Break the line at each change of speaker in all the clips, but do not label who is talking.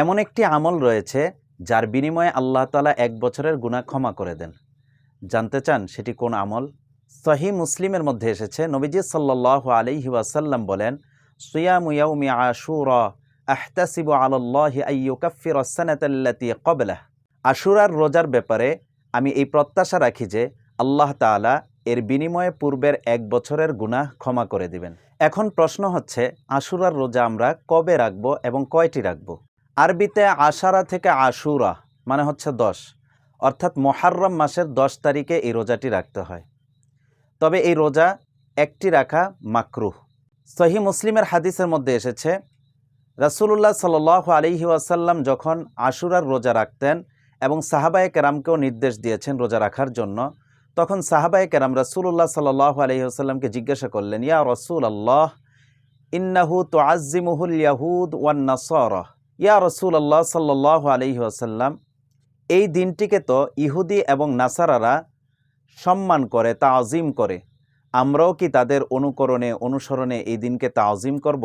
এমন একটি আমল রয়েছে যার বিনিময়ে আল্লাহ তালা এক বছরের গুনাহ ক্ষমা করে দেন। জানতে চান সেটি কোন আমল? সহি মুসলিমের মধ্যে এসেছে, নবীজি সাল্লাহ আলাইহি ওয়াসাল্লাম বলেন, সুয়াম ইয়াউমি আশুরা, আহতাসিবু আলাল্লাহি আইয়ুকাফির সানাতাল্লাতি ক্বাবলাহ। আশুরার রোজার ব্যাপারে আমি এই প্রত্যাশা রাখি যে আল্লাহ তাআলা এর বিনিময়ে পূর্বের এক বছরের গুনাহ ক্ষমা করে দিবেন। এখন প্রশ্ন হচ্ছে, আশুরার রোজা আমরা কবে রাখব এবং কয়টি রাখব? আরবিতে আশারা থেকে আশুরা মানে হচ্ছে দশ। অর্থাৎ মোহাররম মাসের দশ তারিখে এই রোজাটি রাখতে হয়। তবে এই রোজা একটি রাখা মাকরুহ। সহি মুসলিমের হাদিসের মধ্যে এসেছে, রাসূলুল্লাহ সাল আলিহি ওয়াসাল্লাম যখন আশুরার রোজা রাখতেন এবং সাহাবায়ে কেরামকেও নির্দেশ দিয়েছেন রোজা রাখার জন্য, তখন সাহাবায়ে কেরাম রাসূলুল্লাহ সাল আলহি আসাল্লামকে জিজ্ঞাসা করলেন, ইয়া রসুল আল্লাহ ইন্নাহু তো আজিমুহুল ইয়াহুদ ওয়ান নাসর। ইয়া রসুল আল্লাহ সাল্লাহ আলহি আসাল্লাম এই দিনটিকে তো ইহুদি এবং নাসারারা সম্মান করে, তাজিম করে। আমরাও কি তাদের অনুকরণে, অনুসরণে এই দিনকে তাজিম করব?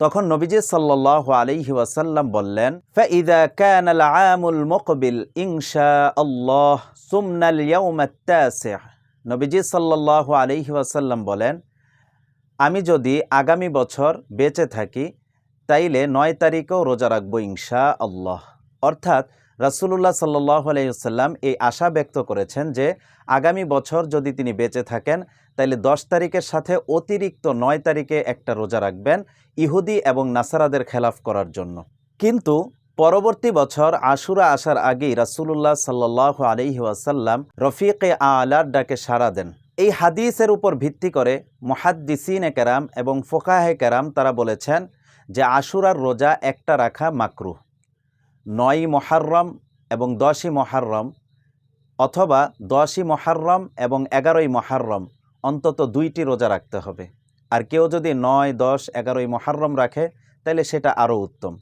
তখন নবীজি সাল্লাল্লাহু আলাইহি ওয়াসাল্লাম বললেন মুকবিল ইনশা আল্লাহ নবীজি সাল্লাল্লাহু আলাইহি ওয়াসাল্লাম বলেন, আমি যদি আগামী বছর বেঁচে থাকি তাইলে নয় তারিখেও রোজা রাখব ইনশা আল্লাহ। অর্থাৎ রাসূলুল্লাহ সাল্লাহ আলাইসাল্লাম এই আশা ব্যক্ত করেছেন যে আগামী বছর যদি তিনি বেঁচে থাকেন, তাইলে দশ তারিখের সাথে অতিরিক্ত নয় তারিখে একটা রোজা রাখবেন ইহুদি এবং নাসারাদের খেলাফ করার জন্য। কিন্তু পরবর্তী বছর আশুরা আসার আগেই রাসূলুল্লাহ সাল্লাহ আলহি ওয়াসাল্লাম রফিকে আলার ডাকে সাড়া দেন। এই হাদিসের উপর ভিত্তি করে মহাদ্দিসিনে কেরাম এবং ফোকাহে কেরাম তারা বলেছেন যে আশুরার রোজা একটা রাখা মাকরু। নয়ই মহারম এবং দশই মহারম অথবা দশই মহারম এবং এগারোই মহারম অন্তত দুইটি রোজা রাখতে হবে। আর কেউ যদি নয়, দশ, এগারোই মহারম রাখে, তাহলে সেটা আরও উত্তম।